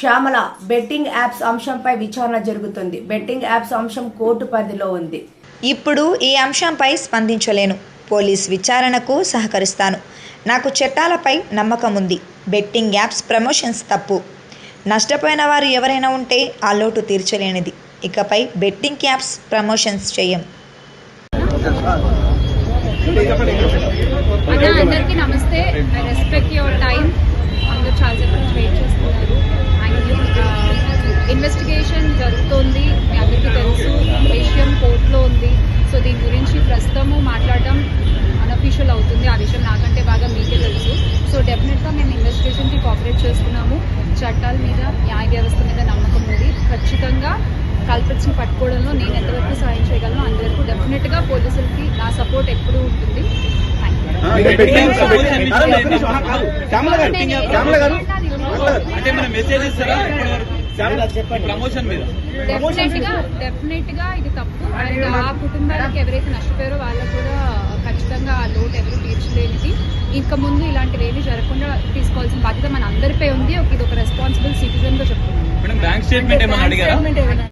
Shyamala betting apps అంశంపై విచారణ జరుగుతుంది. బెట్టింగ్ యాప్స్ అంశం కోర్టు పరిధిలో ఉంది. ఇప్పుడు ఈ అంశంపై స్పందించలేను. పోలీస్ విచారణకు సహకరిస్తాను. నాకు చట్టాలపై నమ్మకం ఉంది బెట్టింగ్ యాప్స్ ప్రమోషన్స్ తప్పు. నష్టపోయిన వారు ఎవరైనా ఉంటే ఆ లోటు తీర్చలేనిది. ఇకపై బెట్టింగ్ యాప్స్ ప్రమోషన్స్ చేయం. అందరికీ నమస్తే. మాట్లాడడం అన్అఫీషియల్ అవుతుంది ఆ విషయం నాకంటే బాగా మీకే తెలుసు సో డెఫినెట్గా మేము ఇన్వెస్టిగేషన్కి కోఆపరేట్ చేస్తున్నాము చట్టాల మీద న్యాయ వ్యవస్థ మీద నమ్మకం ఉంది ఖచ్చితంగా కల్పిట్స్ని పట్టుకోవడంలో నేను ఎంతవరకు సాయం చేయగలను అంతవరకు డెఫినెట్గా పోలీసులకి నా సపోర్ట్ ఎప్పుడూ ఉంటుంది అంటే మన మెసేజ్ ఇస్తారా మీద డెఫినెట్గా ఇది తప్పు అండ్ ఆ కుటుంబాలకు ఎవరైతే నష్టపోయారో వాళ్ళకు కూడా ఖచ్చితంగా ఆ లోటు ఎవరు తీర్చలేనిది. ఇంకా ముందు ఇలాంటివి ఏమీ జరగకుండా తీసుకోవాల్సిన బాధ్యత మన అందరిపై ఉంది. ఇది ఒక రెస్పాన్సిబుల్ సిటిజన్గా చెప్తున్నాను.